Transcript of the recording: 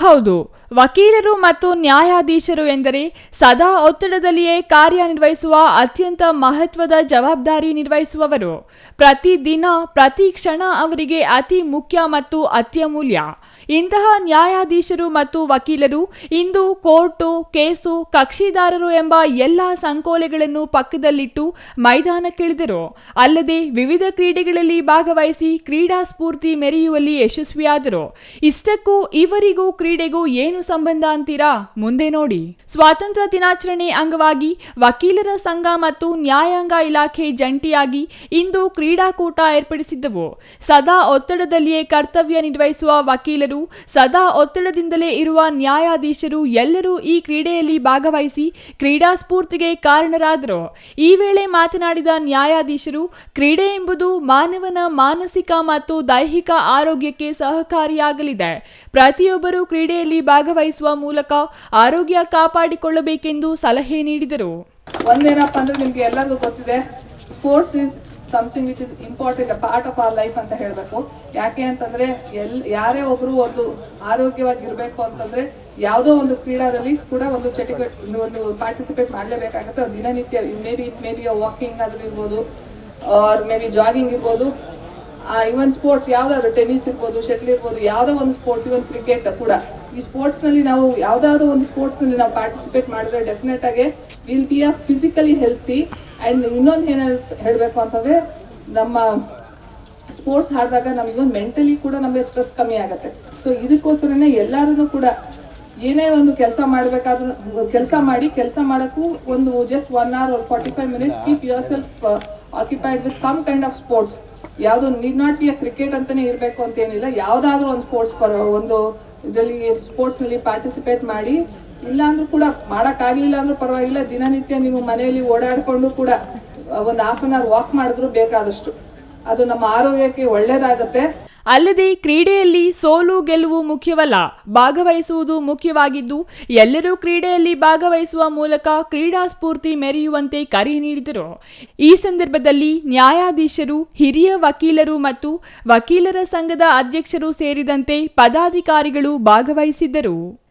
ಹೌದು. ವಕೀಲರು ಮತ್ತು ನ್ಯಾಯಾಧೀಶರು ಎಂದರೆ ಸದಾ ಒತ್ತಡದಲ್ಲಿಯೇ ಕಾರ್ಯನಿರ್ವಹಿಸುವ ಅತ್ಯಂತ ಮಹತ್ವದ ಜವಾಬ್ದಾರಿ ನಿರ್ವಹಿಸುವವರು. ಪ್ರತಿದಿನ, ಪ್ರತಿ ಕ್ಷಣ ಅವರಿಗೆ ಅತಿ ಮುಖ್ಯ ಮತ್ತು ಅತ್ಯಮೂಲ್ಯ. ಇಂತಹ ನ್ಯಾಯಾಧೀಶರು ಮತ್ತು ವಕೀಲರು ಇಂದು ಕೋರ್ಟು, ಕೇಸು, ಕಕ್ಷಿದಾರರು ಎಂಬ ಎಲ್ಲ ಸಂಕೋಲೆಗಳನ್ನು ಪಕ್ಕದಲ್ಲಿಟ್ಟು ಮೈದಾನಕ್ಕಿಳಿದರು. ಅಲ್ಲದೆ ವಿವಿಧ ಕ್ರೀಡೆಗಳಲ್ಲಿ ಭಾಗವಹಿಸಿ ಕ್ರೀಡಾ ಸ್ಫೂರ್ತಿ ಮೆರೆಯುವಲ್ಲಿ ಯಶಸ್ವಿಯಾದರು. ಇಷ್ಟಕ್ಕೂ ಇವರಿಗೂ ಕ್ರೀಡೆಗೂ ಏನು ಸಂಬಂಧ ಅಂತೀರಾ? ಮುಂದೆ ನೋಡಿ. ಸ್ವಾತಂತ್ರ್ಯ ದಿನಾಚರಣೆ ಅಂಗವಾಗಿ ವಕೀಲರ ಸಂಘ ಮತ್ತು ನ್ಯಾಯಾಂಗ ಇಲಾಖೆ ಜಂಟಿಯಾಗಿ ಇಂದು ಕ್ರೀಡಾಕೂಟ ಏರ್ಪಡಿಸಿದ್ದವು. ಸದಾ ಒತ್ತಡದಲ್ಲಿಯೇ ಕರ್ತವ್ಯ ನಿರ್ವಹಿಸುವ ವಕೀಲರು ಸದಾ ಒತ್ತಡದಿಂದಲೇ ಇರುವ ನ್ಯಾಯಾಧೀಶರು ಎಲ್ಲರೂ ಈ ಕ್ರೀಡೆಯಲ್ಲಿ ಭಾಗವಹಿಸಿ ಕ್ರೀಡಾ ಸ್ಫೂರ್ತಿಗೆ ಕಾರಣರಾದರು. ಈ ವೇಳೆ ಮಾತನಾಡಿದ ನ್ಯಾಯಾಧೀಶರು, ಕ್ರೀಡೆ ಎಂಬುದು ಮಾನವನ ಮಾನಸಿಕ ಮತ್ತು ದೈಹಿಕ ಆರೋಗ್ಯಕ್ಕೆ ಸಹಕಾರಿಯಾಗಲಿದೆ. ಪ್ರತಿಯೊಬ್ಬರೂ ಕ್ರೀಡೆಯಲ್ಲಿ ಭಾಗವಹಿಸುವ ಮೂಲಕ ಆರೋಗ್ಯ ಕಾಪಾಡಿಕೊಳ್ಳಬೇಕೆಂದು ಸಲಹೆ ನೀಡಿದರು. ಒಂದೇನಪ್ಪ ಅಂದ್ರೆ ನಿಮ್ಗೆ ಎಲ್ಲರಿಗೂ ಗೊತ್ತಿದೆ, sports is something which is important part of our life ಅಂತ ಹೇಳಬೇಕು. ಯಾಕೆ ಅಂತಂದ್ರೆ, ಎಲ್, ಯಾರೇ ಒಬ್ರು ಒಂದು ಆರೋಗ್ಯವಾಗಿರ್ಬೇಕು ಅಂತಂದ್ರೆ, ಯಾವುದೋ ಒಂದು ಕ್ರೀಡಾದಲ್ಲಿ ಕೂಡ ಒಂದು ಚಟುವಟಿಕೆ ಒಂದು ಪಾರ್ಟಿಸಿಪೇಟ್ ಮಾಡಲೇಬೇಕಾಗುತ್ತೆ. ದಿನನಿತ್ಯ may be it may be walking ಆದ್ರೂ ಇರ್ಬೋದು ಆರ್ ಮೇ ಬಿ ಜಾಗಿಂಗ್ ಇರ್ಬೋದು. ಇವನ್ ಸ್ಪೋರ್ಟ್ಸ್ ಯಾವ್ದಾದ್ರು ಟೆನ್ನಿಸ್ ಇರ್ಬೋದು ಶೆಟ್ಲ್ ಇರ್ಬೋದು, ಯಾವುದೋ ಒಂದು ಸ್ಪೋರ್ಟ್ಸ್ ಇವನ್ ಕ್ರಿಕೆಟ್ ಕೂಡ. ಈ ಸ್ಪೋರ್ಟ್ಸ್ನಲ್ಲಿ ನಾವು ಯಾವ್ದಾದ್ರು ಒಂದು ಸ್ಪೋರ್ಟ್ಸ್ನಲ್ಲಿ ನಾವು ಪಾರ್ಟಿಸಿಪೇಟ್ ಮಾಡಿದ್ರೆ ಡೆಫಿನೆಟ್ ಆಗಿ will be a physically healthy and ಇನ್ನೊಂದು ಏನು ಹೇಳಬೇಕು ಅಂತಂದರೆ, ನಮ್ಮ ಸ್ಪೋರ್ಟ್ಸ್ ಆಡಿದಾಗ ನಮಗೆ ಒಂದು ಮೆಂಟಲಿ ಕೂಡ ನಮಗೆ ಸ್ಟ್ರೆಸ್ ಕಮ್ಮಿ ಆಗುತ್ತೆ. ಸೊ ಇದಕ್ಕೋಸ್ಕರನೇ ಎಲ್ಲರೂ ಕೂಡ ಏನೇ ಒಂದು ಕೆಲಸ ಮಾಡಬೇಕಾದ್ರೂ ಕೆಲಸ ಮಾಡಿ, ಕೆಲಸ ಮಾಡೋಕ್ಕೂ ಒಂದು just one hour forty five minutes keep yourself occupied with some kind of sports ಯಾವುದು ನೀಡ್ ನಾಟ್ ಬಿ ಕ್ರಿಕೆಟ್ ಅಂತಲೇ ಇರಬೇಕು ಅಂತ ಏನಿಲ್ಲ. ಯಾವುದಾದ್ರೂ ಒಂದು ಸ್ಪೋರ್ಟ್ಸ್ ಒಂದು ಇದರಲ್ಲಿ ಸ್ಪೋರ್ಟ್ಸ್ನಲ್ಲಿ ಪಾರ್ಟಿಸಿಪೇಟ್ ಮಾಡಿ ಇಲ್ಲ ಅಂದ್ರೂ ಕೂಡ ಮಾಡೋಕ್ಕಾಗಲಿಲ್ಲ ಅಂದ್ರೂ ಪರವಾಗಿಲ್ಲ. ದಿನನಿತ್ಯ ನೀವು ಮನೆಯಲ್ಲಿ ಓಡಾಡಿಕೊಂಡು ಕೂಡ ಒಂದು ಹಾಫ್ ಅನ್ ಅವರ್ ವಾಕ್ ಮಾಡಿದ್ರು ಬೇಕಾದಷ್ಟು. ಅದು ನಮ್ಮ ಆರೋಗ್ಯಕ್ಕೆ ಒಳ್ಳೇದಾಗುತ್ತೆ. ಅಲ್ಲದೆ ಕ್ರೀಡೆಯಲ್ಲಿ ಸೋಲು, ಗೆಲುವು ಮುಖ್ಯವಲ್ಲ. ಭಾಗವಹಿಸುವುದು ಮುಖ್ಯವಾಗಿದ್ದು, ಎಲ್ಲರೂ ಕ್ರೀಡೆಯಲ್ಲಿ ಭಾಗವಹಿಸುವ ಮೂಲಕ ಕ್ರೀಡಾ ಸ್ಫೂರ್ತಿ ಮೆರೆಯುವಂತೆ ಕರೆ ನೀಡಿದರು. ಈ ಸಂದರ್ಭದಲ್ಲಿ ನ್ಯಾಯಾಧೀಶರು, ಹಿರಿಯ ವಕೀಲರು ಮತ್ತು ವಕೀಲರ ಸಂಘದ ಅಧ್ಯಕ್ಷರು ಸೇರಿದಂತೆ ಪದಾಧಿಕಾರಿಗಳು ಭಾಗವಹಿಸಿದ್ದರು.